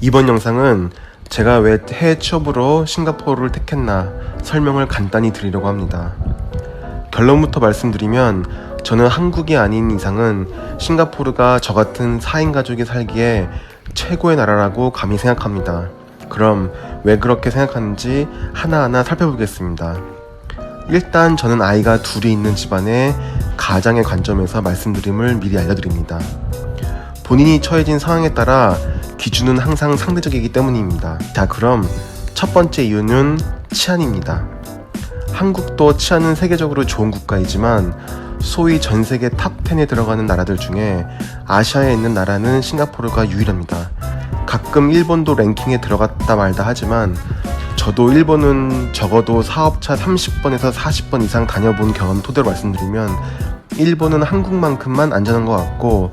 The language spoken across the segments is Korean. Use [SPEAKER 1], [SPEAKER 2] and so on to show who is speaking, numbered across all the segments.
[SPEAKER 1] 이번 영상은 제가 왜 해외 취업으로 싱가포르를 택했나 설명을 간단히 드리려고 합니다. 결론부터 말씀드리면 저는 한국이 아닌 이상은 싱가포르가 저 같은 4인 가족이 살기에 최고의 나라라고 감히 생각합니다. 그럼 왜 그렇게 생각하는지 하나하나 살펴보겠습니다. 일단 저는 아이가 둘이 있는 집안의 가장의 관점에서 말씀드림을 미리 알려드립니다. 본인이 처해진 상황에 따라 기준은 항상 상대적이기 때문입니다. 자, 그럼 첫 번째 이유는 치안입니다. 한국도 치안은 세계적으로 좋은 국가이지만 소위 전 세계 탑 10에 들어가는 나라들 중에 아시아에 있는 나라는 싱가포르가 유일합니다. 가끔 일본도 랭킹에 들어갔다 말다 하지만 저도 일본은 적어도 사업차 30번에서 40번 이상 다녀본 경험 토대로 말씀드리면 일본은 한국만큼만 안전한 것 같고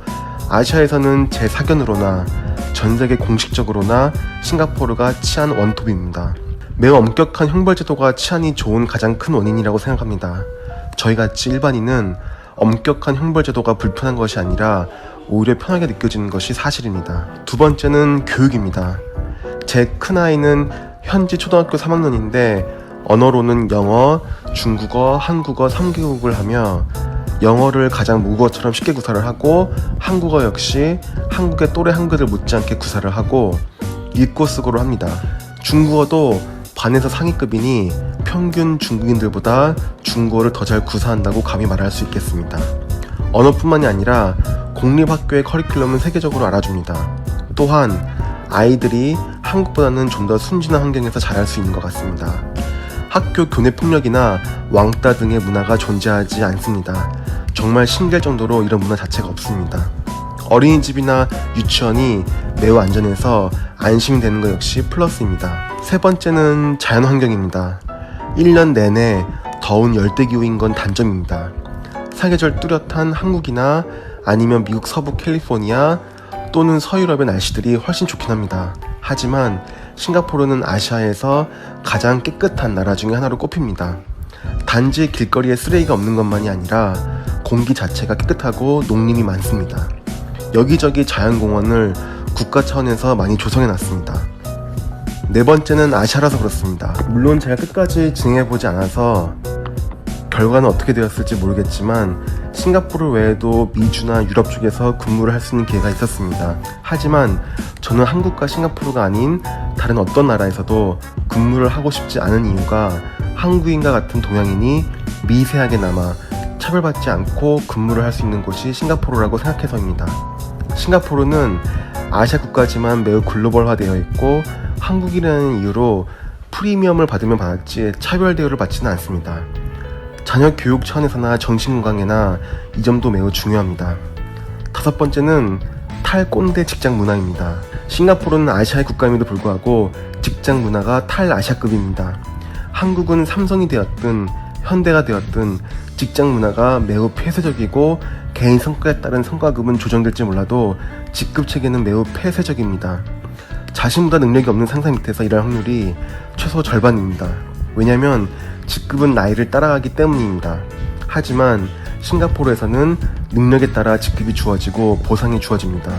[SPEAKER 1] 아시아에서는 제 사견으로나 전 세계 공식적으로나 싱가포르가 치안 원톱입니다. 매우 엄격한 형벌 제도가 치안이 좋은 가장 큰 원인이라고 생각합니다. 저희 같이 일반인은 엄격한 형벌 제도가 불편한 것이 아니라 오히려 편하게 느껴지는 것이 사실입니다. 두 번째는 교육입니다. 제 큰아이는 현지 초등학교 3학년인데 언어로는 영어, 중국어, 한국어 3개국을 하며 영어를 가장 모국어처럼 쉽게 구사를 하고 한국어 역시 한국의 또래 한글을 못지않게 구사를 하고 읽고 쓰고를 합니다. 중국어도 반에서 상위급이니 평균 중국인들보다 중국어를 더 잘 구사한다고 감히 말할 수 있겠습니다. 언어뿐만이 아니라 공립학교의 커리큘럼은 세계적으로 알아줍니다. 또한 아이들이 한국보다는 좀 더 순진한 환경에서 자랄 수 있는 것 같습니다. 학교 교내 폭력이나 왕따 등의 문화가 존재하지 않습니다. 정말 신기할 정도로 이런 문화 자체가 없습니다. 어린이집이나 유치원이 매우 안전해서 안심이 되는 것 역시 플러스입니다. 세 번째는 자연 환경입니다. 1년 내내 더운 열대 기후인 건 단점입니다. 사계절 뚜렷한 한국이나 아니면 미국 서부 캘리포니아 또는 서유럽의 날씨들이 훨씬 좋긴 합니다. 하지만 싱가포르는 아시아에서 가장 깨끗한 나라 중에 하나로 꼽힙니다. 단지 길거리에 쓰레기가 없는 것만이 아니라 공기 자체가 깨끗하고 농림이 많습니다. 여기저기 자연공원을 국가 차원에서 많이 조성해 놨습니다. 네 번째는 아시아라서 그렇습니다. 물론 제가 끝까지 진행해 보지 않아서 결과는 어떻게 되었을지 모르겠지만 싱가포르 외에도 미주나 유럽 쪽에서 근무를 할 수 있는 기회가 있었습니다. 하지만 저는 한국과 싱가포르가 아닌 다른 어떤 나라에서도 근무를 하고 싶지 않은 이유가 한국인과 같은 동양인이 미세하게나마 차별받지 않고 근무를 할 수 있는 곳이 싱가포르라고 생각해서입니다. 싱가포르는 아시아 국가지만 매우 글로벌화되어 있고 한국이라는 이유로 프리미엄을 받으면 받았지 차별 대우를 받지는 않습니다. 자녀 교육 차원에서나 정신건강에나 이 점도 매우 중요합니다. 다섯 번째는 탈꼰대 직장 문화입니다. 싱가포르는 아시아의 국가임에도 불구하고 직장 문화가 탈아시아급입니다. 한국은 삼성이 되었든 현대가 되었든 직장 문화가 매우 폐쇄적이고 개인 성과에 따른 성과급은 조정될지 몰라도 직급 체계는 매우 폐쇄적입니다. 자신보다 능력이 없는 상사 밑에서 일할 확률이 최소 절반입니다. 왜냐하면 직급은 나이를 따라가기 때문입니다. 하지만 싱가포르에서는 능력에 따라 직급이 주어지고 보상이 주어집니다.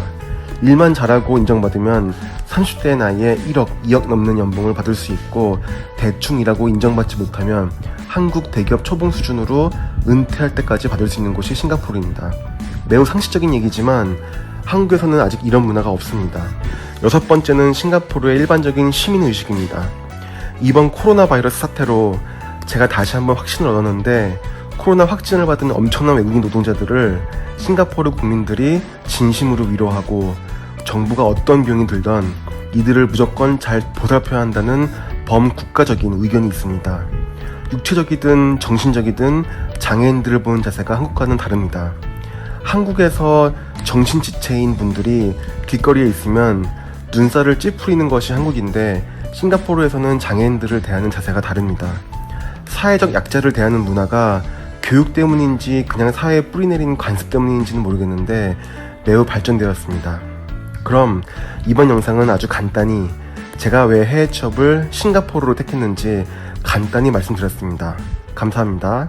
[SPEAKER 1] 일만 잘하고 인정받으면 30대 나이에 1억, 2억 넘는 연봉을 받을 수 있고 대충 일하고 인정받지 못하면 한국 대기업 초봉 수준으로 은퇴할 때까지 받을 수 있는 곳이 싱가포르입니다. 매우 상식적인 얘기지만 한국에서는 아직 이런 문화가 없습니다. 여섯 번째는 싱가포르의 일반적인 시민의식입니다. 이번 코로나 바이러스 사태로 제가 다시 한번 확신을 얻었는데 코로나 확진을 받은 엄청난 외국인 노동자들을 싱가포르 국민들이 진심으로 위로하고 정부가 어떤 비용이 들던 이들을 무조건 잘 보살펴야 한다는 범국가적인 의견이 있습니다. 육체적이든 정신적이든 장애인들을 보는 자세가 한국과는 다릅니다. 한국에서 정신지체인 분들이 길거리에 있으면 눈살을 찌푸리는 것이 한국인데 싱가포르에서는 장애인들을 대하는 자세가 다릅니다. 사회적 약자를 대하는 문화가 교육 때문인지 그냥 사회에 뿌리내린 관습 때문인지는 모르겠는데 매우 발전되었습니다. 그럼 이번 영상은 아주 간단히 제가 왜 해외 취업을 싱가포르로 택했는지 간단히 말씀드렸습니다. 감사합니다.